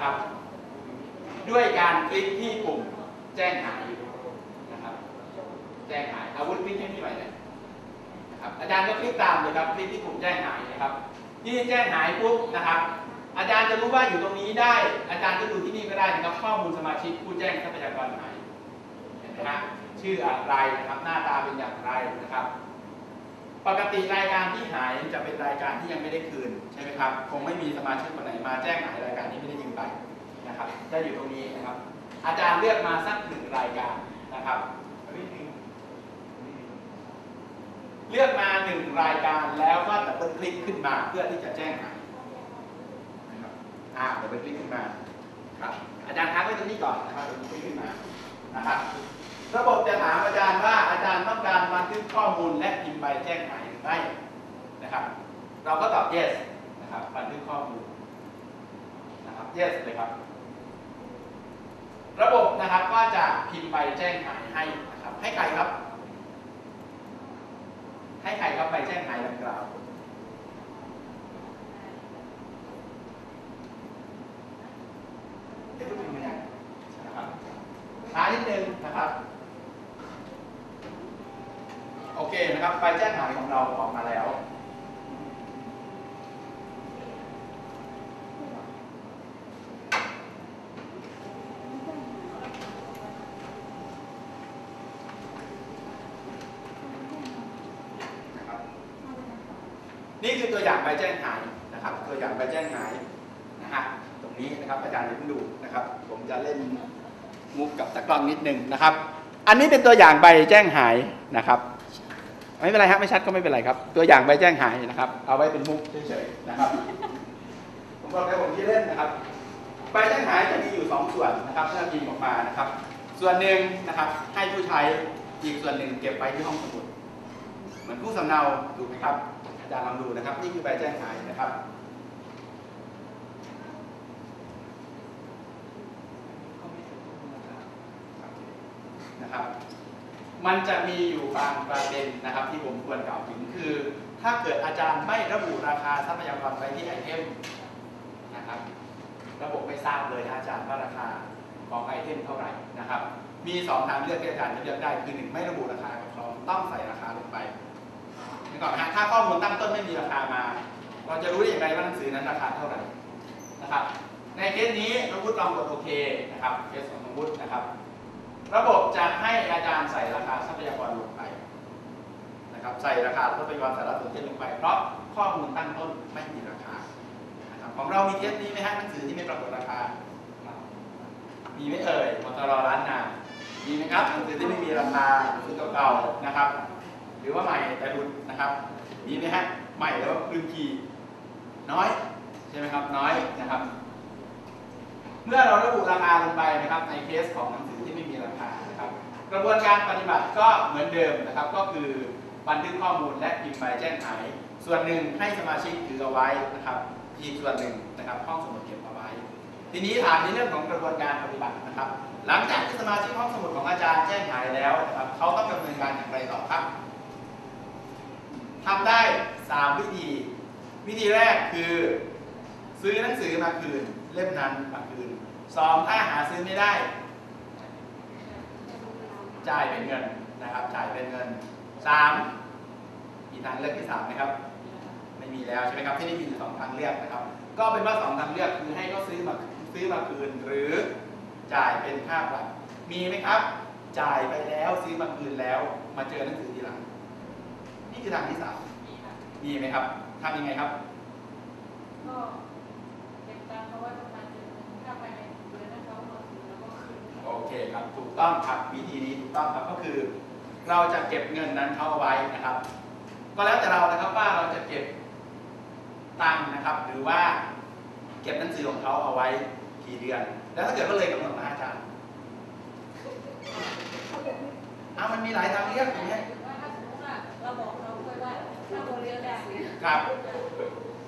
นะครับ ด้วยการคลิกที่ปุ่มแจ้งหายนะครับ แจ้งหายอาวุธคลิกให้พี่ใหม่เลยนะครับอาจารย์ก็คลิกตามเลยครับคลิกที่ปุ่มแจ้งหายนะครับ ที่แจ้งหายปุ๊บนะครับ อาจารย์จะรู้ว่าอยู่ตรงนี้ได้ อาจารย์ก็ดูที่นี่ก็ได้นะครับข้อมูลสมาชิกผู้แจ้งทรัพยากรหายเห็นไหมฮะชื่ออะไรนะครับ หน้าตาเป็นอย่างไรนะครับปกติรายการที่หายจะเป็นรายการที่ยังไม่ได้คืนใช่ไหมครับ คงไม่มีสมาชิกคนไหนมาแจ้งหายรายการนี้ไม่ได้ ไปนะครับจะอยู่ตรงนี้นะครับ อาจารย์เลือกมาสักหนึ่งรายการนะครับ เลือกมาหนึ่งรายการแล้วก็ดับเบิลคลิกขึ้นมาเพื่อที่จะแจ้งหายนะครับอ่าดับเบิลคลิกขึ้นมาครับอาจารย์ค้างไว้ตรงนี้ก่อนนะครับดับเบิลคลิกขึ้นมานะครับระบบจะถามอาจารย์ว่าอาจารย์ต้องการบันทึกข้อมูลและพิมพ์ใบแจ้งหายหรือไม่นะครับ เราก็ตอบ yes นะครับบันทึกข้อมูล yes เลยครับ ระบบนะครับก็จะพิมพ์ใบแจ้งหายให้นะครับ ให้ใครครับ ให้ใครครับใบแจ้งหายดังกล่าวได้พูดถึงไหมยังนะครับช้านิดนึงนะครับ โอเคนะครับใบแจ้งหายของเราออกมาแล้ว นะครับ นี่คือตัวอย่างใบแจ้งหายนะครับ ตัวอย่างใบแจ้งหายนะฮะตรงนี้นะครับอาจารย์อย่าเพิ่งดูนะครับ ผมจะเล่นมุกกับตะกล้องนิดนึงนะครับ อันนี้เป็นตัวอย่างใบแจ้งหายนะครับไม่เป็นไรครับไม่ชัดก็ไม่เป็นไรครับ ตัวอย่างใบแจ้งหายนะครับ เอาไว้เป็นมุกเฉยๆนะครับ ผมบอกให้ผมที่เล่นนะครับใบแจ้งหายจะมีอยู่สองส่วนนะครับที่เราพิมพ์ออกมานะครับ ส่วนหนึ่งนะครับให้ผู้ใช้อีกส่วนหนึ่งเก็บไว้ที่ห้องสมุด มือนผู้สำเนาถูกไหมครับอาจารย์ลองดูนะครับ นี่คือใบแจ้งหายนะครับนะครับ มันจะมีอยู่บางประเด็นนะครับ ที่ผมควรกล่าวถึงคือ ถ้าเกิดอาจารย์ไม่ระบุราคาทรัพยากรไว้ที่ไอเทมนะครับ ระบบไม่ทราบเลยนะอาจารย์ว่าราคาของไอเทมเท่าไหร่นะครับ มีสองทางเลือกที่อาจารย์จะเลือกได้คือหนึ่งไม่ระบุราคากับสองต้องใส่ราคาลงไป นึกออกไหมฮะถ้าข้อมูลตั้งต้นไม่มีราคามา เราจะรู้ได้อย่างไรว่าหนังสือนั้นราคาเท่าไหร่นะครับ ในเคสนี้น้องวุฒิลองกดโอเคนะครับเคสของน้องวุฒินะครับ ระบบจะให้อาจารย์ใส่ราคาทรัพยากรลงไปนะครับใส่ราคาทรัพยากรสารสนเทศลงไป เพราะข้อมูลตั้งต้นไม่มีราคานะครับของเรามีเคสนี้ไหมฮะหนังสือที่ไม่ปรากฏราคา มีไหมเอ่ยมอตอร์ร้านนามีไหมครับหนังสือที่ไม่มีราคาหนังสือเก่าๆนะครับ หรือว่าใหม่แต่รุดนะครับมีไหมฮะใหม่แล้วลืมคีย์น้อยใช่ไหมครับน้อยนะครับ เมื่อเราระบุราคาลงไปนะครับในเคสของหนังสือที่ไม่มีราคานะครับ กระบวนการปฏิบัติก็เหมือนเดิมนะครับ ก็คือบันทึกข้อมูลและพิมพ์ใบแจ้งหายส่วนหนึ่งให้สมาชิกถือเอาไว้นะครับอีกส่วนหนึ่งนะครับห้องสมุดเก็บเอาไว้ ทีนี้ถามในเรื่องของกระบวนการปฏิบัตินะครับ หลังจากที่สมาชิกห้องสมุดของอาจารย์แจ้งหายแล้วนะครับเขาต้องดำเนินการอย่างไรต่อครับ ทำได้ 3 วิธี วิธีแรกคือ ซื้อหนังสือมาคืน เล่มนั้นมาคืนสองถ้าหาซื้อไม่ได้ จ่ายเป็นเงินนะครับ จ่ายเป็นเงินสามมีทางเลือกที่สามไหมครับ ไม่มีแล้วใช่ไหมครับที่นี่มีอยู่สองทางเลือกนะครับ ก็เป็นว่าสองทางเลือกคือให้เขาซื้อมาซื้อมาคืน หรือจ่ายเป็นค่าปรับมีไหมครับ จ่ายไปแล้วซื้อมาคืนแล้ว มาเจอหนังสือทีหลัง นี่คือทางที่สามมีไหมครับทำยังไงครับก็เก็บตังค์เขาไว้ประมาณเดือนหนึ่งถ้าภายในเดือนนั้นเขามาคืนแล้วก็คืนโอเคครับถูกต้องครับวิธีนี้ถูกต้องครับก็คือ เราจะเก็บเงินนั้นเข้าไว้นะครับ ก็แล้วแต่เรานะครับว่าเราจะเก็บตังค์นะครับ หรือว่าเก็บหนังสือของเขาเอาไว้กี่เดือน แล้วถ้าเกิดว่าเลยกำหนดมาอาจารย์อ้าวมันมีหลายทางเลือกอย่างเงี้ย เราบอกเขาไว้ว่าถ้าโมเรียนได้เนี่ยครับ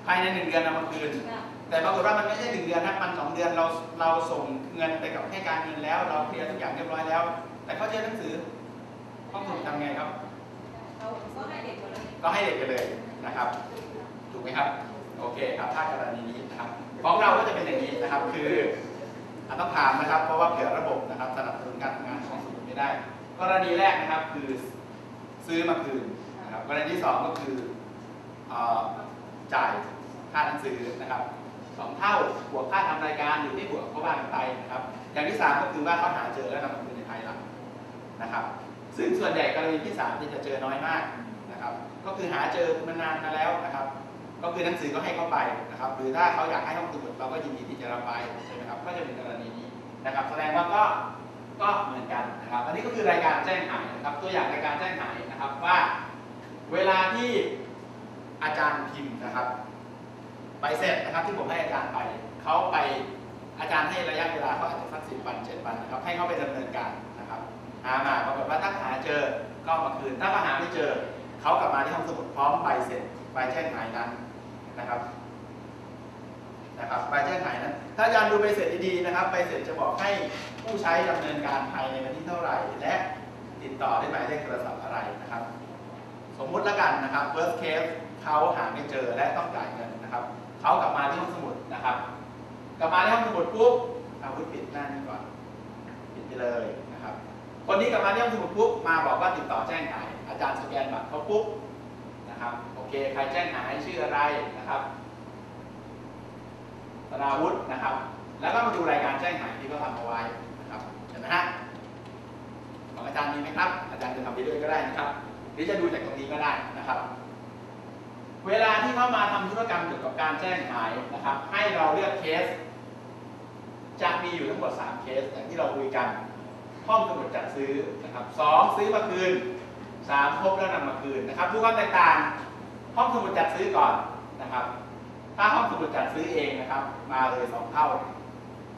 ภายในหนึ่งเดือนเอามาคืนนะแต่ปรากฏว่ามันไม่ใช่หนึ่งเดือนนะมันสองเดือนเราเราส่งเงินไปกับให้การเงินแล้ว เราเคลียร์ทุกอย่างเรียบร้อยแล้ว แต่เขาเจอหนังสือห้องสมุดทำไงครับเขาก็ให้เด็กหมดเลยก็ให้เด็กไปเลยนะครับ ถูกไหมครับ โอเคครับถ้ากรณีนี้นะครับของเราก็จะเป็นอย่างนี้นะครับนะครับคืออาจต้องถามนะครับ เพราะว่าเผื่อระบบนะครับสนับสนุนการทำงานของสมุดไม่ได้ กรณีแรกนะครับคือซื้อมาคืนนะค รับกรณีที่สองก็คืออจ่ายค่าหนังสือนะครับสองเท่าบวกค่าทำรายการหรือที่บวกก็ว่ากันไปนะครับ อย่างที่สามก็คือว่าเขาหาเจอแล้วนำมาคืนในภายหลังนะครับ ซึ่งส่วนใหญ่กรณีที่สามที่จะเจอน้อยมากนะครับ ก็คือหาเจอมานานมาแล้วนะครับ ก็คือหนังสือก็ให้เขาไปนะครับ หรือถ้าเขาอยากให้ห้องสมุดเราก็ยินดีที่จะรับไปใช่ไหมครับ ก็จะเป็นกรณีนี้นะครับ แสดงว่าก็ก็เหมือนกันนะครับ อันนี้ก็คือรายการแจ้งหายนะครับ ตัวอย่างรายการแจ้งหายนะครับว่า เวลาที่อาจารย์พิมพ์นะครับใบเสร็จนะครับที่ผมให้อาจารย์ไปเขาไปอาจารย์ให้ระยะเวลาเขาอาจจะสักสิบวันเจ็ดวันนะครับให้เขาไปดำเนินการนะครับหามาปรากฏว่าถ้าหาเจอก็มาคืนถ้าหาไม่เจอเขากลับมาที่ห้องสมุดพร้อมใบเสร็จใบแจ้งหายนั้นนะครับนะครับใบแจ้งหายนั้น ถ้าอาจารย์ดูใบเสร็จดีๆนะครับใบเสร็จจะบอกให้ผู้ใช้ดำเนินการภายในวันที่เท่าไหร่ และติดต่อด้วยหมายเลขโทรศัพท์อะไรนะครับ สมมุติแล้วกันนะครับ worst case เขาหาไม่เจอและต้องจ่ายเงินนะครับเขากลับมาที่ห้องสมุดนะครับ กลับมาที่ห้องสมุดปุ๊บอาวุธปิดหน้านี้ก่อนปิดไปเลยนะครับ คนนี้กลับมาที่ห้องสมุดปุ๊บมาบอกว่าติดต่อแจ้งหาย อาจารย์สแกนบัตรเขาปุ๊บนะครับโอเค ใครแจ้งหายชื่ออะไรนะครับธนาวุฒินะครับ แล้วก็มาดูรายการแจ้งหายที่เขาทำเอาไว้นะครับเห็นไหมฮะของอาจารย์มีไหมครับ อาจารย์จะทำไปด้วยก็ได้นะครับ หรือจะดูจากตรงนี้ก็ได้นะครับ เวลาที่เข้ามาทำธุรกรรมเกี่ยวกับการแจ้งหายนะครับ ให้เราเลือกเคส จะมีอยู่ทั้งหมด 3 เคสอย่างที่เราคุยกันห้องสมุดจัดซื้อนะครับสองซื้อมาคืนสามพบแล้วนำมาคืนนะครับดูความแตกต่างห้องสมุดจัดซื้อก่อนนะครับ ถ้าห้องสมุดจัดซื้อเองนะครับ มาเลยสองเท่า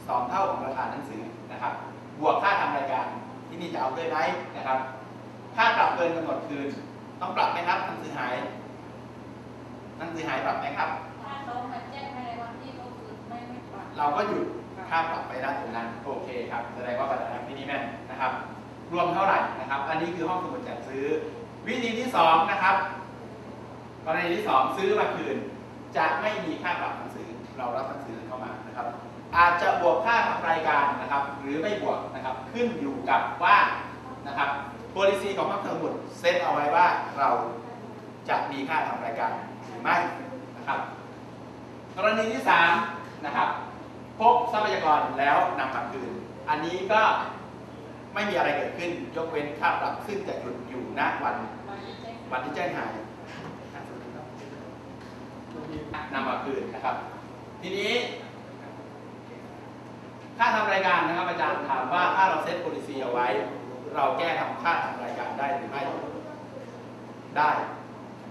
สองเท่าของราคาหนังสือนะครับ บวกค่าทำรายการที่นี่จะเอาด้วยไหมนะครับ ถ้าปรับเกินกำหนดคืน ต้องปรับไหมครับหนังสือหายหนังสือหายปรับไหมครับ ถ้าเขามาแจ้งภายในวันที่เขาคืนไม่ไม่ปรับเราก็หยุดค่าปรับไปด้านตรงนั้นโอเคครับแสดงว่าปัญหาที่นี่แม่นนะครับ รวมเท่าไหร่นะครับ อันนี้คือห้องสมุดจัดซื้อ วิธีที่สองนะครับกรณีที่สองซื้อมาคืน จะไม่มีค่าปรับหนังสือ เรารับหนังสือเข้ามานะครับ อาจจะบวกค่าทำรายการนะครับ หรือไม่บวกนะครับขึ้นอยู่กับว่านะครับ policy ของห้องสมุดเซตเอาไว้ว่าเราจะมีค่าทำรายการหรือไม่นะครับ กรณีที่สามนะครับพบทรัพยากรแล้วนำมาคืน อันนี้ก็ไม่มีอะไรเกิดขึ้น ยกเว้นค่าปรับซึ่งจะหยุดอยู่ณวันวันที่แจ้งหายนำมาคืนนะครับ ทีนี้ ค่าทำรายการนะครับอาจารย์ถามว่าถ้าเราเซต policy เอาไว้ เราแก้ทำค่าทำรายการได้หรือไม่ ได้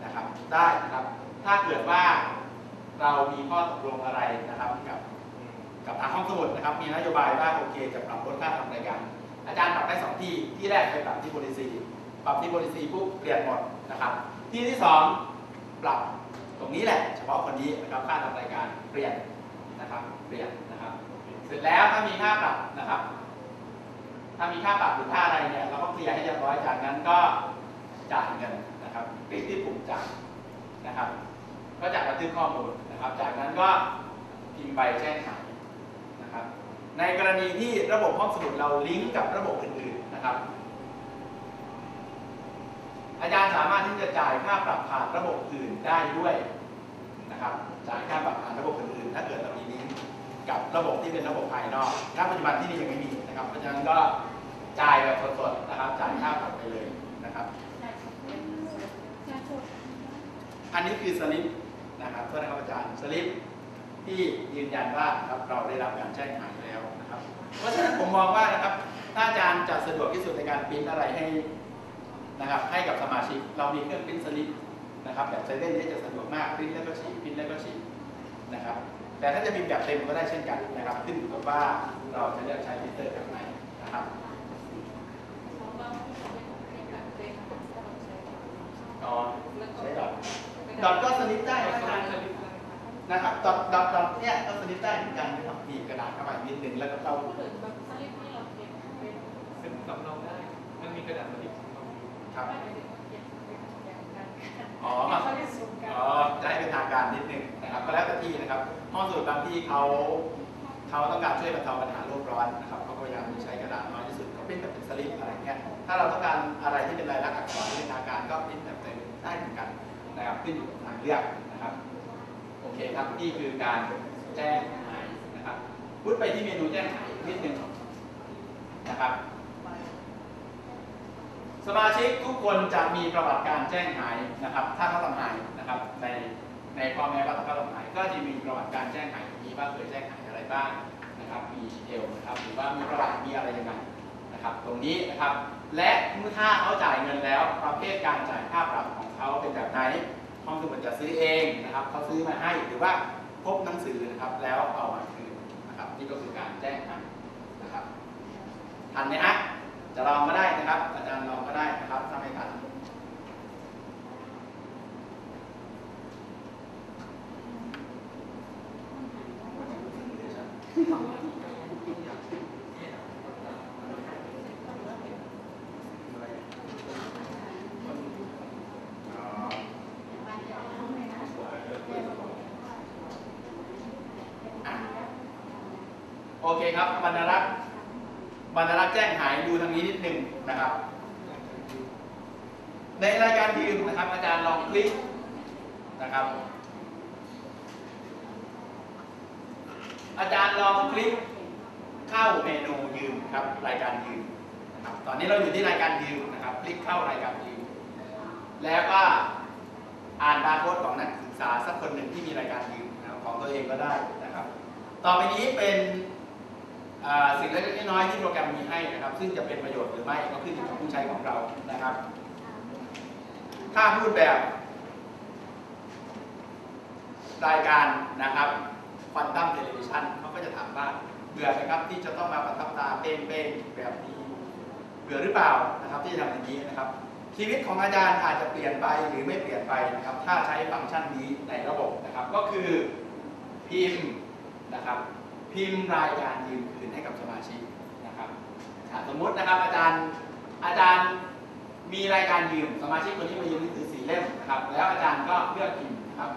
นะครับ ได้นะครับ ถ้าเกิดว่าเรามีข้อตกลงอะไรนะครับกับกับทางห้องสมุดนะครับ มีนโยบายว่าโอเคจะปรับลดค่าทำรายการ อาจารย์ปรับได้สองที่ ที่แรกไปปรับที่ policy ปรับที่ policy ปุ๊บเปลี่ยนหมดนะครับ ที่ที่สองปรับตรงนี้แหละ เฉพาะคนนี้นะครับค่าทำรายการเปลี่ยนนะครับ เปลี่ยนนะครับ เสร็จแล้วถ้ามีค่าปรับนะครับ ถ้ามีค่าปรับหรือค่าอะไรเนี่ยเราก็เคลียร์ให้เรียบร้อยจากนั้นก็จ่ายเงินนะครับคลิกที่ปุ่มจ่ายนะครับ ก็จะบันทึกข้อมูลนะครับ จากนั้นก็พิมพ์ใบแจ้งหายนะครับ ในกรณีที่ระบบห้องสมุดเราลิงก์กับระบบอื่นๆนะครับ อาจารย์สามารถที่จะจ่ายค่าปรับผ่านระบบอื่นได้ด้วยนะครับจ่ายค่าปรับผ่านระบบอื่นๆถ้าเกิดเรามีลิงก์กับระบบที่เป็นระบบภายนอกณปัจจุบันที่นี่ยังไม่มีนะครับ เพราะฉะนั้นก็ จ่ายแบบสดๆนะครับ จ่ายค่าปรับไปเลยนะครับ อันนี้คือสลิปนะครับโทษนะครับอาจารย์สลิปที่ยืนยันว่านะครับเราได้รับการแจ้งหายแล้วนะครับ เพราะฉะนั้นผมมองว่านะครับถ้าอาจารย์จะสะดวกที่สุดในการปริ้นอะไรให้นะครับ ให้กับสมาชิกเรามีเครื่องปริ้นสลิปนะครับ แบบเซเว่นที่จะสะดวกมากปริ้นแล้วก็ฉีกปริ้นแล้วก็ฉีกนะครับ แต่ถ้าจะมีแบบเต็มก็ได้เช่นกันนะครับ ขึ้นอยู่กับว่าเราจะเลือกใช้พิมพ์เตอร์แบบไหนนะครับ ของเราเป็นแบบเต็มถ้าเราใช้ อ๋อแล้วก็ใช้ดอทดอทก็สลิปได้นะครับนะครับดอทดอทดอทเนี่ยก็สลิปได้เหมือนกันนะครับบีบกระดาษเข้าไปนิดนึงแล้วก็เข้าพูดถึงแบบสลิปที่เราเก็บเป็นเป็นสำเนาได้ มันมีกระดาษสลิปสำเนาอยู่ครับไม่ได้เก็บเป็นอย่างนั้นอ๋อเขาเรียกสูงกันอ๋อจะให้เป็นทางการนิดนึงนะครับก็แล้วแต่ที่นะครับห้องสมุดบางที่เขาทเขาต้องการช่วยบรรเทาปัญหาโลกร้อนนะครับเขาก็พยายามใช้กระดาษน้อย ลิปอะไรเงี้ยถ้าเราต้องการอะไรที่เป็นลายลักษณ์อักษรที่เป็นทางการก็ปริ้นแบบเป็นได้เหมือนกันนะครับขึ้นอยู่กับทางเลือกนะครับโอเคครับนี่คือการแจ้งหายนะครับพูดไปที่เมนูแจ้งหายอีกนิดนึงนะครับ สมาชิกทุกคนจะมีประวัติการแจ้งหายนะครับ ถ้าเขาทำหายนะครับในในพ่อแม่ว่าถ้าเขาทำหายก็จะมีประวัติการแจ้งหายมีว่าเคยแจ้งหายอะไรบ้างนะครับ มีดีเทลนะครับหรือว่ามีประวัติมีอะไรยังไง นะครับตรงนี้นะครับ และเมื่อถ้าเขาจ่ายเงินแล้วประเภทการจ่ายค่าปรับของเขาเป็นแบบไหนห้องสมุดจะซื้อเองนะครับเขาซื้อมาให้หรือว่าพบหนังสือนะครับแล้วเอามาคืนนะครับนี่ก็คือการแจ้งหายนะครับทันไหมฮะจะลองก็ได้นะครับ อาจารย์ลองก็ได้นะครับถ้าไม่ทันอะโอเครับบรรณรักษ์บรรณรักษ์แจ้งหายดูทางนี้นิดหนึ่งนะครับ ในรายการยืมนะครับ อาจารย์ลองคลิกนะครับ อาจารย์ลองคลิกเข้าเมนูยืมครับ รายการยืมนะครับตอนนี้เราอยู่ที่รายการยืมนะครับ คลิกเข้ารายการยืมแล้วก็อ่านบาร์โค้ดของนักศึกษาสักคนหนึ่งที่มีรายการยืมนะของตัวเองก็ได้นะครับ ต่อไปนี้เป็น สิ่งเล็กๆน้อยๆที่โปรแกรมมีให้นะครับ ซึ่งจะเป็นประโยชน์หรือไม่ก็ขึ้นอยู่กับผู้ใช้ของเรานะครับ ถ้าพูดแบบ รายการนะครับควอนตั้มเทเลวิชันเขาก็จะถามว่าเบื่อไหมครับที่จะต้องมาประทับตาเป้งๆแบบนี้เบื่อหรือเปล่านะครับ ที่จะทำอย่างนี้นะครับ ชีวิตของอาจารย์อาจจะเปลี่ยนไปหรือไม่เปลี่ยนไปนะครับ ถ้าใช้ฟังก์ชันนี้ในระบบนะครับ ก็คือพิมพ์นะครับ พิมพ์รายการยืมคืน ให้กับสมาชิกนะครับอะสมมุตินะครับอาจารย์อาจารย์มีรายการยืมสมาชิกคนนี้มายืมหนังสือสี่เล่มนะครับแล้วอาจารย์ก็เลือกพิมพ์นะครับ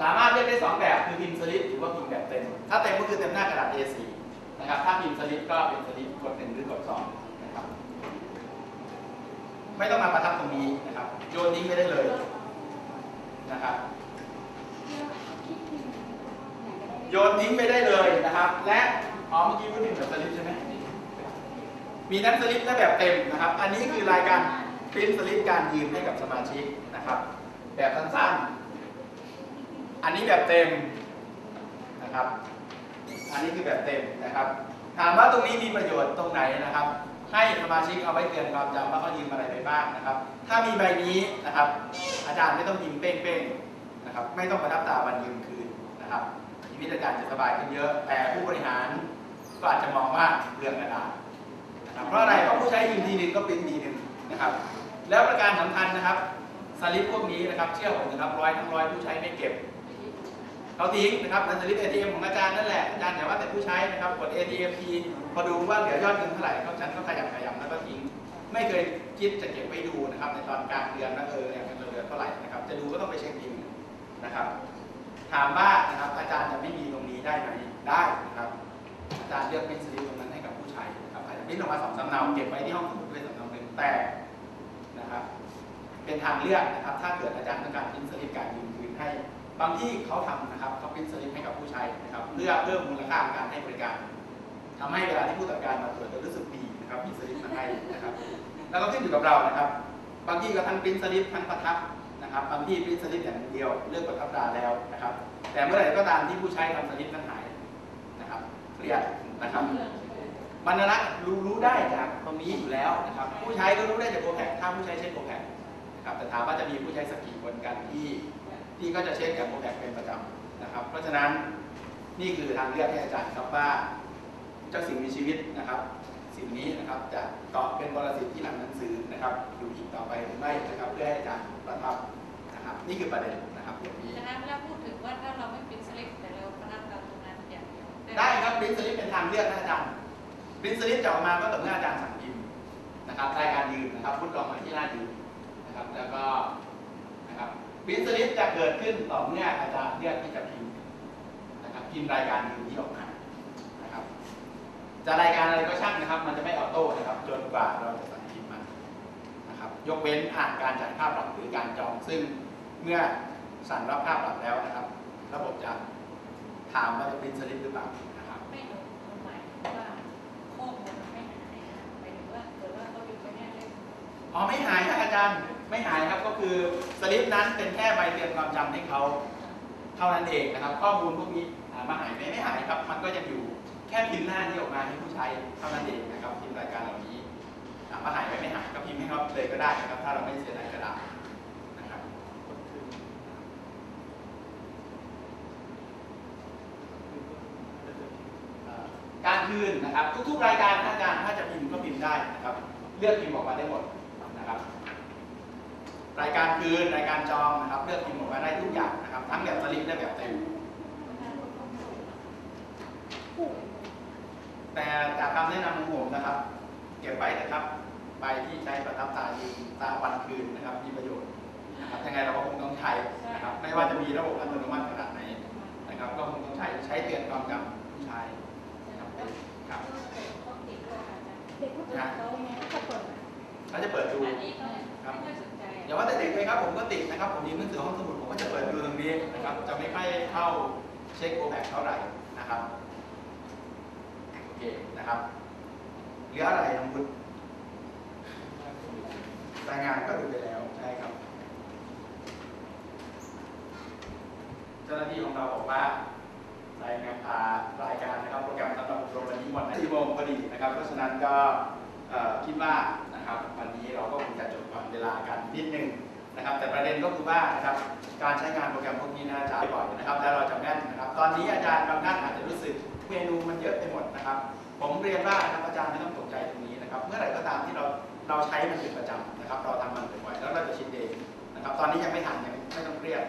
สามารถเลือกได้สองแบบคือพิมพ์สลิปหรือว่าพิมพ์แบบเต็ม ถ้าเต็มก็คือเต็มหน้ากระดาษ A4 นะครับถ้าพิมพ์สลิปก็เป็นสลิปกดหนึ่งหรือกดสองนะครับไม่ต้องมาประทับตรงนี้นะครับโยนทิ้งไปได้เลยนะครับโยนทิ้งไปได้เลยนะครับ และ อ๋อเมื่อกี้พูดถึงแบบสลิปใช่ไหมมีทั้งสลิปและแบบเต็มนะครับ อันนี้คือรายการพิมพ์สลิปการยืมให้กับสมาชิกนะครับ แบบสั้นๆ อันนี้แบบเต็มนะครับ อันนี้คือแบบเต็มนะครับ ถามว่าตรงนี้มีประโยชน์ตรงไหนนะครับ ให้สมาชิกเอาไว้เตือนความจำว่าเขายืมอะไรไปบ้างนะครับ ถ้ามีใบนี้นะครับ อาจารย์ไม่ต้องพิมเป้งๆนะครับ ไม่ต้องประทับตาวันยืมคืนนะครับชีวิตอาจารย์จะสบายขึ้นเยอะ แต่ผู้บริหาร ก็อาจจะมองว่าเรื่องกระดาษนะครับเพราะอะไรเพราะผู้ใช้ยืมทีนึงก็เป็นทีนึงนะครับ แล้วประการสำคัญนะครับสลิปพวกนี้นะครับ เชื่อผมนะครับร้อยทั้งร้อยผู้ใช้ไม่เก็บเขาทิ้งนะครับในสลิป ATM ของอาจารย์นั่นแหละอาจารย์อย่ว่าแต่ผู้ใช้นะครับกด ATM ทีพอดูว่าเหลือยอดเงินเท่าไหร่เขาฉันก็ขยับขยับแล้วก็ทิ้งไม่เคยคิดจะเก็บไว้ดูนะครับ ในตอนกลางเดือนว่าเออเนี่ยเงินเราเหลือเท่าไหร่นะครับ จะดูก็ต้องไปเช็คบินนะครับ ถามว่านะครับอาจารย์จะไม่มีตรงนี้ได้ไหมได้นะครับ อาจารย์เลือกเป็นสลิปตรงนั้นให้กับผู้ใช้นะครับอาจจะพิมพ์ออกมาสองสำเนาเก็บไว้ที่ห้องสมุดด้วยสำเนาหนึ่งแต่นะครับ เป็นทางเลือกนะครับ ถ้าเกิดอาจารย์ต้องการพิมพ์สลิปการยืมคืนให้บางที่เขาทำนะครับเขาพิมพ์สลิปให้กับผู้ใช้นะครับ เพื่อเพิ่มมูลค่าการให้บริการทำให้เวลาที่ผู้จัดการมาตรวจจะรู้สึกดีนะครับมีสลิปมาให้นะครับ แล้วก็ขึ้นอยู่กับเรานะครับ บางที่ก็ทั้งปริ้นสลิปทั้งประทับนะครับบางที่ปริ้นสลิปอย่างเดียวเลือกประทับตาแล้วนะครับ แต่เมื่อไหร่ก็ตามที่ผู้ใช้ทำสลิปนั้นหาย เครียดนะครับบรรลักษ์รู้รู้ได้จากตรงนี้อยู่แล้วนะครับ ผู้ใช้ก็รู้ได้จากโปรแพคถ้าผู้ใช้ใช้โปรแพคนะครับแต่ถามว่าจะมีผู้ใช้สักกี่คนกันที่ที่ก็จะเช็คกับโปรแพคเป็นประจำนะครับ เพราะฉะนั้นนี่คือทางเลือกให้อาจารย์ครับว่าเจ้าสิ่งมีชีวิตนะครับ สิ่งนี้นะครับจะเกาะเป็นบรสิตที่หลังหนังสือนะครับอยู่อีกต่อไปหรือไม่นะครับเพื่อให้อาจารย์ประทับนะครับ นี่คือประเด็นนะครับตรงนี้ฉะนั้นแล้วพูดถึงว่าถ้าเราไม่เป็นสลิปแต่เราพนัก ได้ครับปริ้นสลิปเป็นทางเลือกนะอาจารย์ปริ้นสลิปจะออกมาก็ต่อเมื่ออาจารย์สั่งพิมพ์นะครับรายการยืมนะครับพุทลองมาที่หน้ายืมนะครับแล้วก็นะครับปริ้นสลิปจะเกิดขึ้นต่อเมื่ออาจารย์เลือกที่จะพิมพ์นะครับพิมพ์รายการยืมนี้ออกมานะครับจะรายการอะไรก็ช่างนะครับ มันจะไม่ออโต้นะครับจนกว่าเราจะสั่งพิมพ์มานะครับยกเว้นอ่านการจ่ายค่าปรับหรือการจองซึ่งเมื่อสั่งรับค่าปรับแล้วนะครับ ระบบจะ ถามว่าจะปริ้นสลิปหรือเปล่านะครับไม่หนูหมายถึงว่าข้อมูลไม่หายนะหมายถึงว่าเกิดว่าเขาอยู่ไปเนี่ยเลยอ๋อไม่หายครับอาจารย์ไม่หายครับก็คือสลิปนั้นเป็นแค่ใบเตือนความจำให้เขาเท่านั้นเองนะครับ ข้อมูลพวกนี้มาหายไหมไม่หายครับ มันก็ยังอยู่แค่พิมพ์หน้านี้ออกมาให้ผู้ใช้เท่านั้นเองนะครับพิมพ์รายการเหล่านี้ถามว่าหายไหมไม่หายก็พิมพ์ให้เขาเลยก็ได้นะครับ ถ้าเราไม่เสียดายกระดาษนะครับ คนคืนคือก็จะ เอ่อ การคืนนะครับทุกๆรายการถ้าอาจารถ้าจะพิมพ์ก็พิมพ์ได้นะครับเลือกพิมพ์ออกมาได้หมดนะครับ รายการคืนรายการจองนะครับ เลือกพิมพ์ออกมาได้ทุกอย่างนะครับ ทั้งแบบสลิปและแบบเต็มแต่จากคำแนะนำของผมนะครับ เก็บไว้นะครับใบที่ใช้ประทับตายืนตาวันคืนนะครับมีประโยชน์นะครับยังไงเราก็คงต้องใช้นะครับไม่ว่าจะมีระบบอัตโนมัติขนาดไหนนะครับ ก็คงต้องใช้ใช้เตือนความจำผู้ใช้ ครับเด็กผู้ชายเขาไงเขาเปิดเขาจะเปิดดูอันนี้เขาไม่ค่อยสนใจอย่าว่าแต่เด็กเลยครับผมก็ติดนะครับ ผมยืนหนังสือห้องสมุดผมก็จะเปิดดูตรงนี้นะครับ จะไม่ค่อยเข้าเช็คโอแบกเท่าไหร่นะครับโอเคนะครับเหลืออะไรน้องพุทธรายงานก็ดูไปแล้วใช่ครับ เจ้าหน้าที่ของเราบอกว่า รายงานารายการนะครับโปรแกรมสำหรับอบรมวันนี้วันสี่โมงพอดีนะครับ เพราะฉะนั้นก็คิดว่านะครับวันนี้เราก็คงจะจบก่อนเวลากันนิดนึงนะครับ แต่ประเด็นก็คือว่านะครับการใช้งานโปรแกรมพวกนี้น่าจะบ่อยนะครับแล้วเราจะแม่นนะครับ ตอนนี้อาจารย์บางท่านอาจจะรู้สึกเมนูมันเยอะไปหมดนะครับ ผมเรียนว่านะครับอาจารย์ไม่ต้องตกใจตรงนี้นะครับ เมื่อไหร่ก็ตามที่เราเราใช้มันเป็นประจำนะครับ เราทำมันบ่อยๆแล้วเราจะชินเองนะครับ ตอนนี้ยังไม่ทันยังไม่ต้องเครียด